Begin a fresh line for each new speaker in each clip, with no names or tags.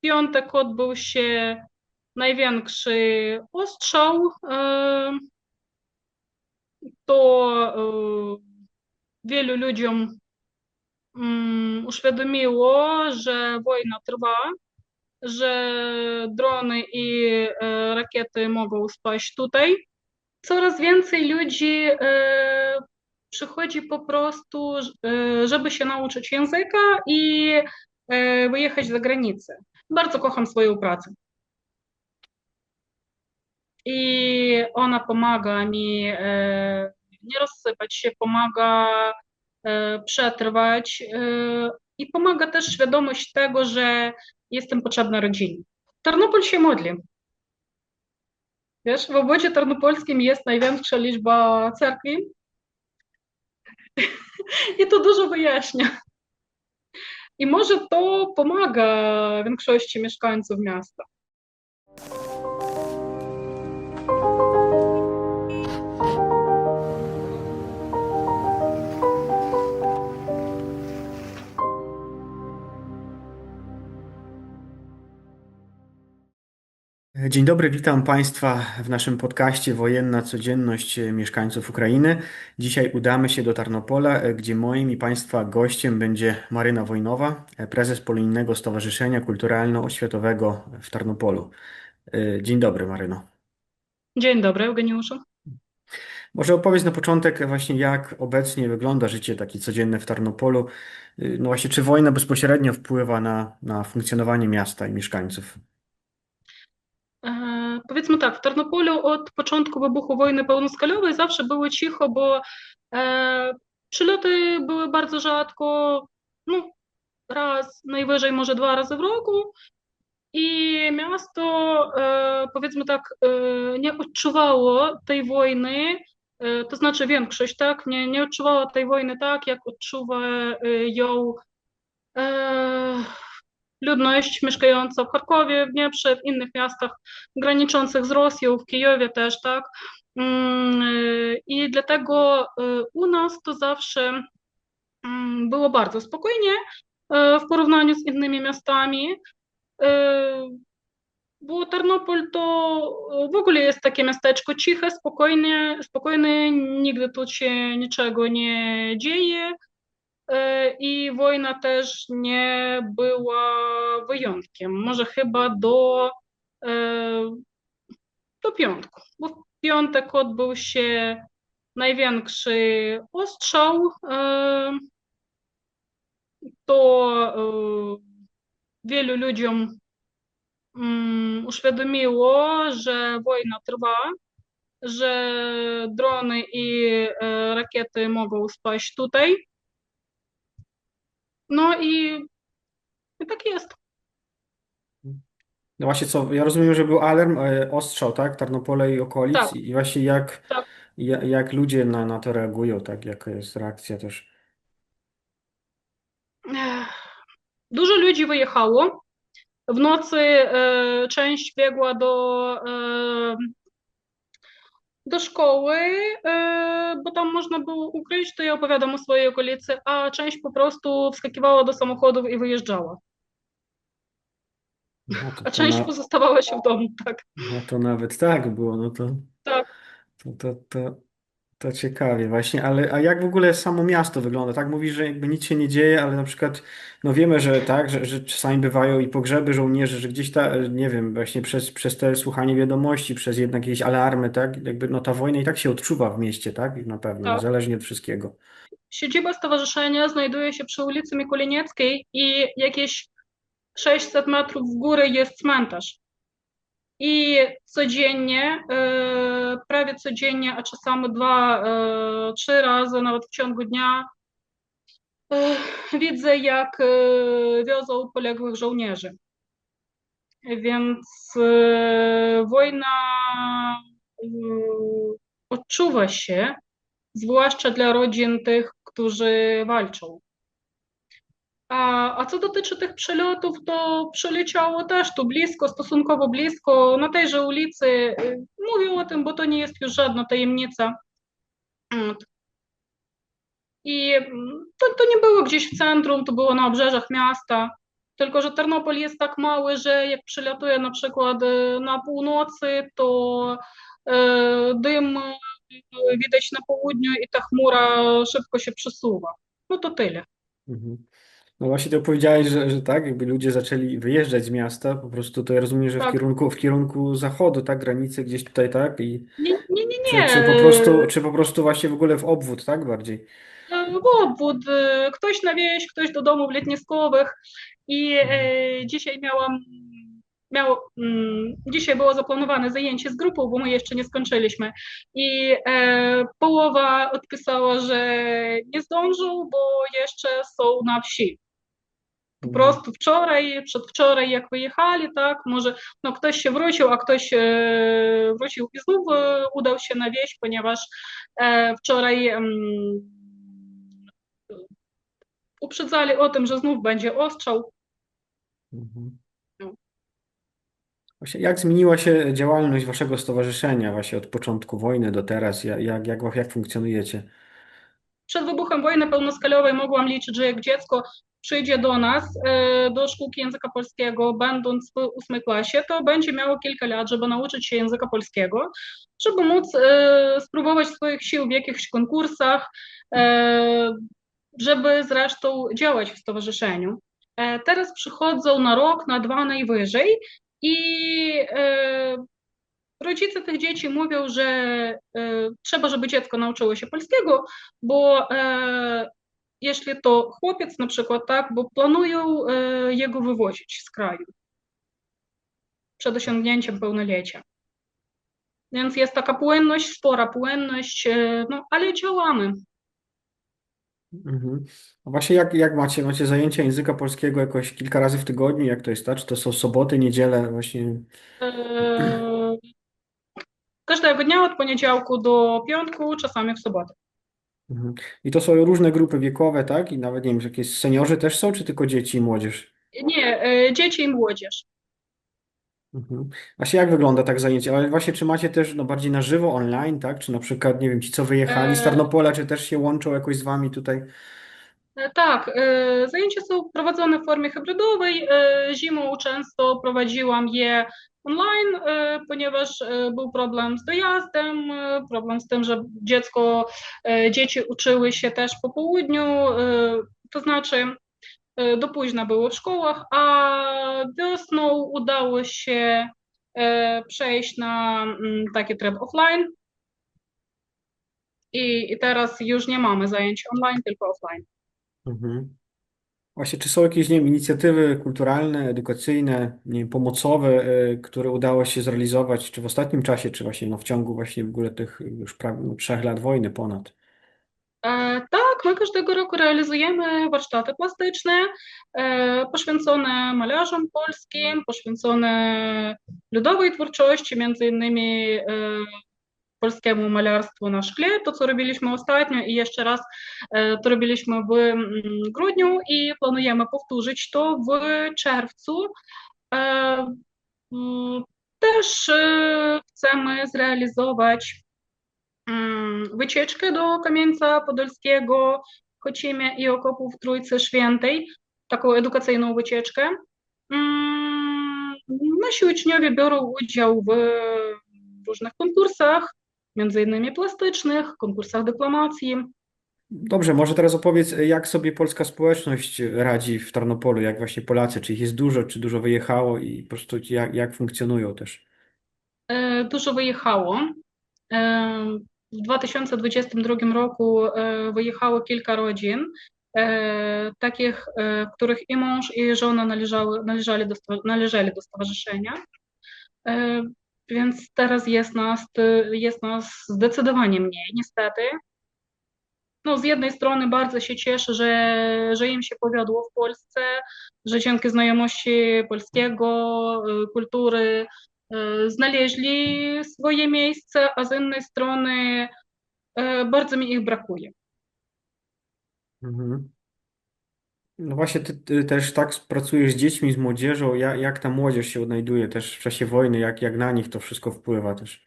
piątek odbył się największy ostrzał. E, to e, wielu ludziom mm, uświadomiło, że wojna trwa, że drony i e, rakiety mogą spaść tutaj. Coraz więcej ludzi przychodzi po prostu, żeby się nauczyć języka i wyjechać za granicę. Bardzo kocham swoją pracę. I ona pomaga mi nie rozsypać się, pomaga przetrwać i pomaga też świadomość tego, że jestem potrzebna rodzinie. Tarnopol się modli. Wiesz, w obwodzie tarnopolskim jest największa liczba cerkwi i to dużo wyjaśnia. I może to pomaga większości mieszkańców miasta.
Dzień dobry, witam Państwa w naszym podcaście Wojenna Codzienność mieszkańców Ukrainy. Dzisiaj udamy się do Tarnopola, gdzie moim i Państwa gościem będzie Maryna Wojnowa, prezes Polonijnego Stowarzyszenia Kulturalno-Oświatowego w Tarnopolu. Dzień dobry, Maryno.
Dzień dobry, Eugeniuszu.
Może opowiedz na początek właśnie, jak obecnie wygląda życie takie codzienne w Tarnopolu. No właśnie, czy wojna bezpośrednio wpływa na, na funkcjonowanie miasta i mieszkańców?
Powiedzmy tak, w Tarnopolu od początku wybuchu wojny pełnoskalowej zawsze było cicho, bo e, przyloty były bardzo rzadko, no raz, najwyżej może dwa razy w roku. I miasto, e, powiedzmy tak, e, nie odczuwało tej wojny, e, to znaczy większość, tak, nie, nie odczuwała tej wojny tak, jak odczuwa ją e, ludność mieszkająca w Charkowie, w Dnieprze, w innych miastach graniczących z Rosją, w Kijowie też, tak. Mm, I dlatego y, u nas to zawsze mm, było bardzo spokojnie y, w porównaniu z innymi miastami. Y, bo Tarnopol to w ogóle jest takie miasteczko ciche, spokojne, spokojne, nigdy tu się niczego nie dzieje. I wojna też nie była wyjątkiem. Może chyba do, e, do piątku, bo w piątek odbył się największy ostrzał. E, to wielu ludziom mm, uświadomiło, że wojna trwa, że drony i rakiety mogą spaść tutaj. No i, i tak jest.
No właśnie co, ja rozumiem, że był alarm, e, ostrzał, tak? Tarnopole i okolic
Tak,
i właśnie jak,
tak.
ja- jak ludzie na, na to reagują, tak? Jaka jest reakcja też?
Dużo ludzi wyjechało. W nocy e, część biegła do, e, do szkoły, e, bo tam można było ukryć, to ja opowiadam o swojej okolicy, a część po prostu wskakiwała do samochodów i wyjeżdżała.
No to,
A
to,
część
na,
pozostawała się w domu, tak.
no to nawet tak było, no to,
Tak.
to, to, to, to ciekawie właśnie, ale a jak w ogóle samo miasto wygląda? Tak mówisz, że jakby nic się nie dzieje, ale na przykład, no wiemy, że tak, że, że czasami bywają i pogrzeby żołnierzy, że gdzieś ta, nie wiem, właśnie przez, przez te słuchanie wiadomości, przez jednak jakieś alarmy, tak, jakby no ta wojna i tak się odczuwa w mieście, tak, na pewno,
Tak.
niezależnie od wszystkiego.
Siedziba stowarzyszenia znajduje się przy ulicy Mikulinieckiej i jakieś 600 metrów w górę jest cmentarz. I codziennie, e, prawie codziennie, a czasami dwa, e, trzy razy, nawet w ciągu dnia, e, widzę, jak wiozą poległych żołnierzy. Więc wojna odczuwa się, zwłaszcza dla rodzin tych, którzy walczą. A, co dotyczy tych przelotów, to przeleciało też tu blisko, stosunkowo blisko, na tejże ulicy. Y, mówię o tym, bo to nie jest już żadna tajemnica. I mm, to, to nie było gdzieś w centrum, to było na obrzeżach miasta. Tylko, że Ternopil jest tak mały, że jak przylatuję na przykład e, na północy, to e, dym e, widać na południu i ta chmura szybko się przesuwa. No to tyle.
Mhm. No właśnie ty powiedziałeś, że, że tak, jakby ludzie zaczęli wyjeżdżać z miasta, po prostu to ja rozumiem, że w
Tak.
kierunku, w kierunku zachodu, tak, granicy gdzieś tutaj, tak? I
Nie, nie, nie,
czy,
nie.
czy po prostu, czy po prostu właśnie w ogóle w obwód, tak, bardziej?
W obwód, e, ktoś na wieś, ktoś do domów letniskowych i e, dzisiaj miałam, miał, mm, dzisiaj było zaplanowane zajęcie z grupą, bo my jeszcze nie skończyliśmy i e, połowa odpisała, że nie zdążą, bo jeszcze są na wsi. Po
Mhm.
prostu wczoraj, przedwczoraj jak wyjechali, tak, może no ktoś się wrócił, a ktoś e, wrócił i znów e, udał się na wieś, ponieważ e, wczoraj mm, uprzedzali o tym, że znów będzie ostrzał.
Mhm.
No.
Właśnie jak zmieniła się działalność waszego stowarzyszenia właśnie od początku wojny do teraz? Jak, jak, jak, jak funkcjonujecie?
Przed wybuchem wojny pełnoskalowej mogłam liczyć, że jak dziecko przyjdzie do nas, e, do szkółki języka polskiego, będąc w ósmej klasie, to będzie miało kilka lat, żeby nauczyć się języka polskiego, żeby móc e, spróbować swoich sił w jakichś konkursach, e, żeby zresztą działać w stowarzyszeniu. Teraz przychodzą na rok, na dwa najwyżej i rodzice tych dzieci mówią, że trzeba, żeby dziecko nauczyło się polskiego, bo jeśli to chłopiec na przykład, tak, bo planują e, jego wywozić z kraju przed osiągnięciem pełnolecia. Więc jest taka płynność, spora płynność, e, no ale działamy.
Mhm. A właśnie jak, jak macie? Macie zajęcia języka polskiego jakoś kilka razy w tygodniu? Jak to jest, tak? Czy to są soboty, niedziele właśnie?
E, Każdego dnia od poniedziałku do piątku, czasami w sobotę.
Mhm. I to są różne grupy wiekowe, tak? I nawet nie wiem, czy jakieś seniorzy też są, czy tylko dzieci i młodzież?
Nie, e, dzieci i młodzież.
Mhm. Właśnie jak wygląda tak zajęcie? Ale właśnie czy macie też no, bardziej na żywo, online, tak? Czy na przykład, nie wiem, ci co wyjechali z
E,
Tarnopola, czy też się łączą jakoś z wami tutaj?
E, Tak, e, zajęcia są prowadzone w formie hybrydowej. E, Zimą często prowadziłam je online, ponieważ był problem z dojazdem, problem z tym, że dziecko, dzieci uczyły się też po południu, to znaczy do późna były w szkołach, a wiosną udało się przejść na mm, taki tryb offline i, i teraz już nie mamy zajęć online, tylko offline.
Mhm. Właśnie, czy są jakieś, nie wiem, inicjatywy kulturalne, edukacyjne, nie wiem, pomocowe, y, które udało się zrealizować, czy w ostatnim czasie, czy właśnie no, w ciągu właśnie w ogóle tych już prawie no, trzech lat wojny ponad?
E, Tak, my każdego roku realizujemy warsztaty plastyczne e, poświęcone malarzom polskim, poświęcone ludowej twórczości, między innymi e, polskiemu malarstwu na szkle, to co robiliśmy ostatnio i jeszcze raz e, to robiliśmy w mm, grudniu i planujemy powtórzyć to w czerwcu. E, mm, Też e, chcemy zrealizować mm, wycieczkę do Kamieńca Podolskiego, Chocimia i okopów Trójcy Świętej, taką edukacyjną wycieczkę. Nasi uczniowie biorą udział w różnych konkursach, między innymi plastycznych, konkursach deklamacji.
Dobrze, może teraz opowiedz, jak sobie polska społeczność radzi w Tarnopolu, jak właśnie Polacy, czy ich jest dużo, czy dużo wyjechało i po prostu jak, jak funkcjonują też.
E, Dużo wyjechało. E, W 2022 roku e, wyjechało kilka rodzin, takich, których i mąż, i żona należały, należeli do, należeli do stowarzyszenia. Więc teraz jest nas, jest nas zdecydowanie mniej, niestety. No, z jednej strony bardzo się cieszę, że, że im się powiodło w Polsce, że dzięki znajomości polskiego, y, kultury y, znaleźli swoje miejsce, a z innej strony y, bardzo mi ich brakuje.
Mhm. No właśnie, ty, ty też tak pracujesz z dziećmi, z młodzieżą, jak, jak ta młodzież się odnajduje też w czasie wojny, jak, jak na nich to wszystko wpływa też.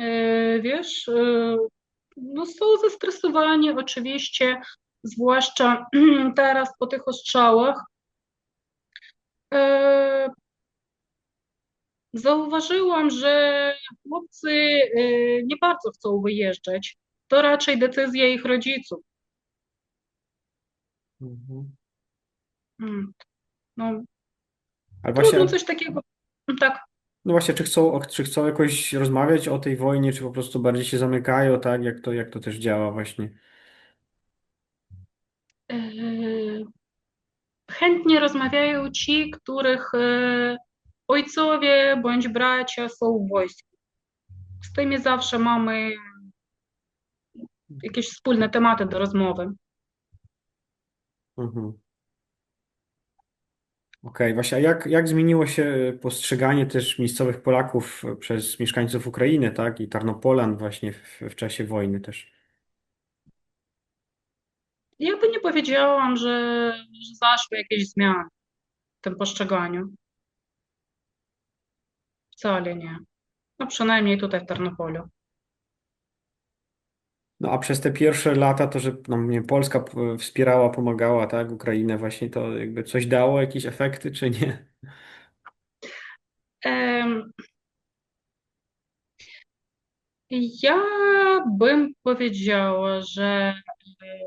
E, Wiesz, e, No, są zestresowani oczywiście, zwłaszcza teraz po tych ostrzałach. E, Zauważyłam, że chłopcy e, nie bardzo chcą wyjeżdżać. To raczej decyzja ich rodziców.
Mhm.
Mm, No,
Ale
trudno
właśnie,
coś takiego. Tak.
no właśnie, czy chcą, czy chcą jakoś rozmawiać o tej wojnie, czy po prostu bardziej się zamykają, tak? Jak to, jak to też działa właśnie?
e, Chętnie rozmawiają ci, których e, ojcowie bądź bracia są w wojsku. Z tymi zawsze mamy jakieś wspólne tematy do rozmowy.
Mhm. Okej, właśnie, a jak, jak zmieniło się postrzeganie też miejscowych Polaków przez mieszkańców Ukrainy, tak? I Tarnopolan właśnie w, w czasie wojny też?
Ja by nie powiedziałam, że, że zaszły jakieś zmiany w tym postrzeganiu. Wcale nie. No przynajmniej tutaj w Tarnopoliu.
No a przez te pierwsze lata to, że no, nie, Polska wspierała, pomagała, tak? Ukrainę właśnie to jakby coś dało, jakieś efekty, czy nie?
Ja bym powiedziała, że e,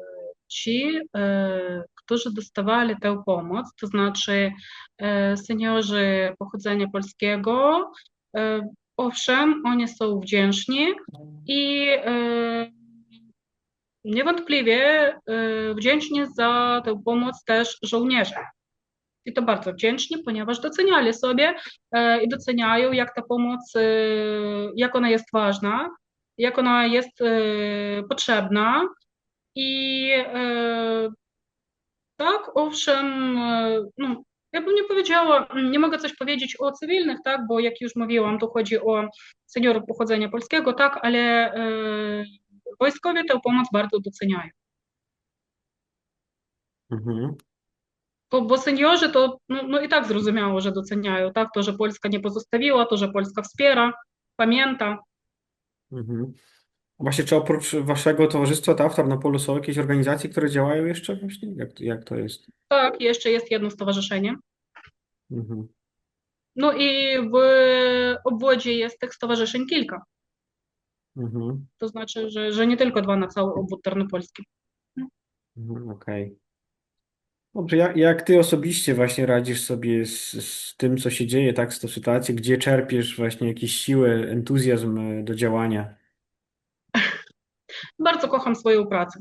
ci, e, którzy dostawali tę pomoc, to znaczy e, seniorzy pochodzenia polskiego, e, owszem, oni są wdzięczni i e, niewątpliwie wdzięczni za tę pomoc też żołnierze. I to bardzo wdzięczni, ponieważ doceniali sobie i doceniają, jak ta pomoc, jak ona jest ważna, jak ona jest potrzebna. I tak, owszem, e, no, ja bym nie powiedziała, nie mogę coś powiedzieć o cywilnych, tak, bo jak już mówiłam, to chodzi o seniorów pochodzenia polskiego, tak, ale e, wojskowie tę pomoc bardzo doceniają.
Mhm,
Bo, bo seniorzy to no, no i tak zrozumiało, że doceniają, tak? To, że Polska nie pozostawiła, to, że Polska wspiera, pamięta.
mhm. Właśnie, czy oprócz waszego towarzystwa TAW w Tarnopolu są jakieś organizacje, które działają jeszcze właśnie? Jak, to- jak to jest?
Tak, jeszcze jest jedno stowarzyszenie.
Mhm,
No i w obwodzie jest tych stowarzyszeń kilka.
mhm,
To znaczy, że, że nie tylko dwa na cały obwód tarnopolski.
mhm, okej. Dobrze, jak, jak ty osobiście właśnie radzisz sobie z, z tym, co się dzieje, tak, z tą sytuacją, gdzie czerpiesz właśnie jakieś siłę, entuzjazm e, do działania?
Bardzo kocham swoją pracę.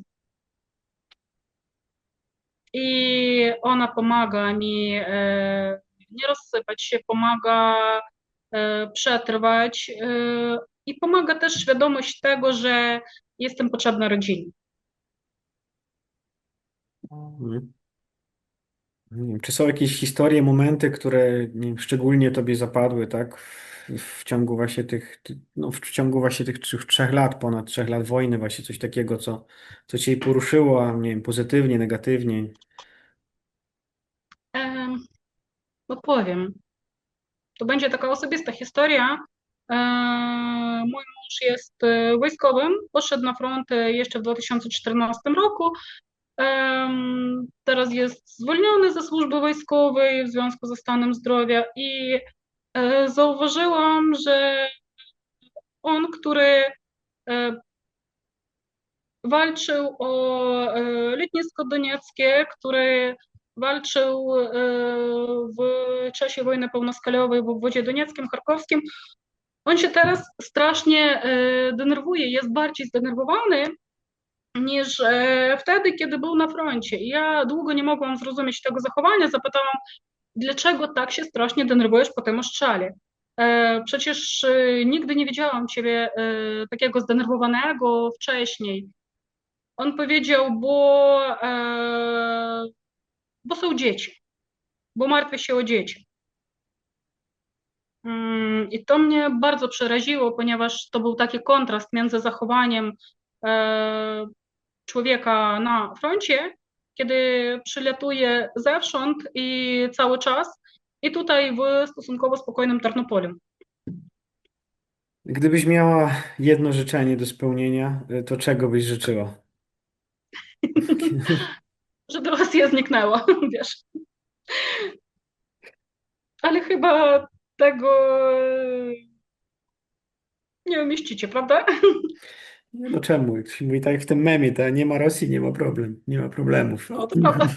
I ona pomaga mi e, nie rozsypać się, pomaga e, przetrwać e, i pomaga też świadomość tego, że jestem potrzebna rodzinie.
Czy są jakieś historie, momenty, które wiem, szczególnie tobie zapadły, tak? W, ciągu właśnie tych, ty- no, w ciągu właśnie tych trzech, trzech lat, ponad trzech lat wojny, właśnie coś takiego, co, co cię poruszyło, nie wiem, pozytywnie, negatywnie.
Em, No powiem, to będzie taka osobista historia. E, Mój mąż jest e, wojskowym, poszedł na front jeszcze w 2014 roku. Teraz jest zwolniony ze służby wojskowej w związku ze stanem zdrowia i zauważyłam, że on, który e, walczył o e, Letnisko Donieckie, który walczył e, w czasie wojny pełnoskalowej w obwodzie donieckim, charkowskim. On się teraz strasznie e, denerwuje, jest bardziej zdenerwowany niż e, wtedy, kiedy był na froncie. Ja długo nie mogłam zrozumieć tego zachowania. Zapytałam, dlaczego tak się strasznie denerwujesz po tym ostrzale? E, Przecież e, nigdy nie widziałam ciebie e, takiego zdenerwowanego wcześniej. On powiedział, bo, bo są dzieci, bo martwię się o dzieci. Mm, I to mnie bardzo przeraziło, ponieważ to był taki kontrast między zachowaniem człowieka na froncie, kiedy przylatuje zewsząd i cały czas, i tutaj w stosunkowo spokojnym Tarnopoliu.
Gdybyś miała jedno życzenie do spełnienia, y, to czego byś życzyła?
Żeby Rosja zniknęła, wiesz. Ale chyba tego e, nie umieścicie, prawda?
Nie no czemu? Się mówi tak jak w tym memie, ta nie ma Rosji, nie ma problem, nie ma problemów.
No, to prawda.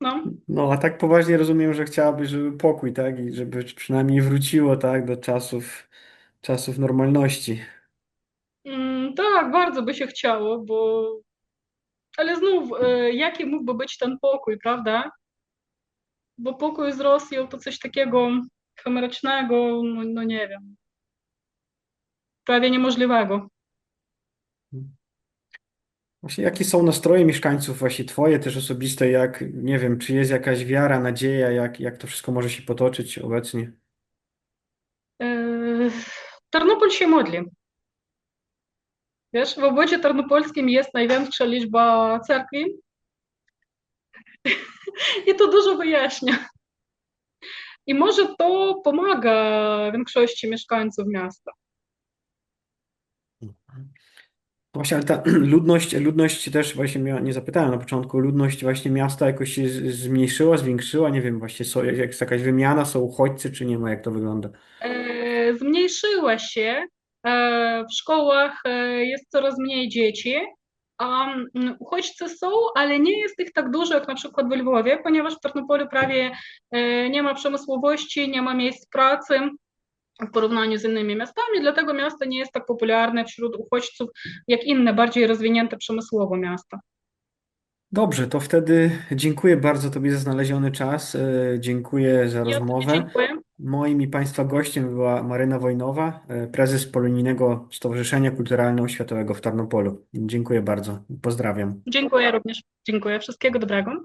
No.
No, a tak poważnie rozumiem, że chciałabyś, żeby pokój, tak? I żeby przynajmniej wróciło, tak, do czasów, czasów normalności.
Mm, tak, bardzo by się chciało, bo... Ale znów, e, jaki mógłby być ten pokój, prawda? Bo pokój z Rosją to coś takiego chimerycznego, no, no nie wiem, prawie niemożliwego.
Właśnie jakie są nastroje mieszkańców, właśnie twoje też osobiste, jak, nie wiem, czy jest jakaś wiara, nadzieja, jak, jak to wszystko może się potoczyć obecnie?
E, Tarnopol się modli. Wiesz, w obwodzie tarnopolskim jest największa liczba cerkwi i to dużo wyjaśnia. I może to pomaga większości mieszkańców miasta.
Właśnie, ale ta ludność, ludność też właśnie nie zapytałem na początku, ludność właśnie miasta jakoś się zmniejszyła, zwiększyła, nie wiem, właśnie są, jak jest jakaś wymiana, są uchodźcy, czy nie ma, jak to wygląda?
E, Zmniejszyła się. E, W szkołach e, jest coraz mniej dzieci. A uchodźcy są, ale nie jest ich tak dużo jak na przykład w Lwowie, ponieważ w Tarnopolu prawie e, nie ma przemysłowości, nie ma miejsc pracy w porównaniu z innymi miastami, dlatego miasto nie jest tak popularne wśród uchodźców jak inne, bardziej rozwinięte przemysłowo miasta.
Dobrze, to wtedy dziękuję bardzo Tobie za znaleziony czas, e, dziękuję za
Ja
rozmowę.
dziękuję.
Moim i Państwa gościem była Maryna Wojnowa, e, prezes Polonijnego Stowarzyszenia Kulturalno-Oświatowego w Tarnopolu. Dziękuję bardzo, pozdrawiam.
Dziękuję również. Dziękuję. Wszystkiego dobrego.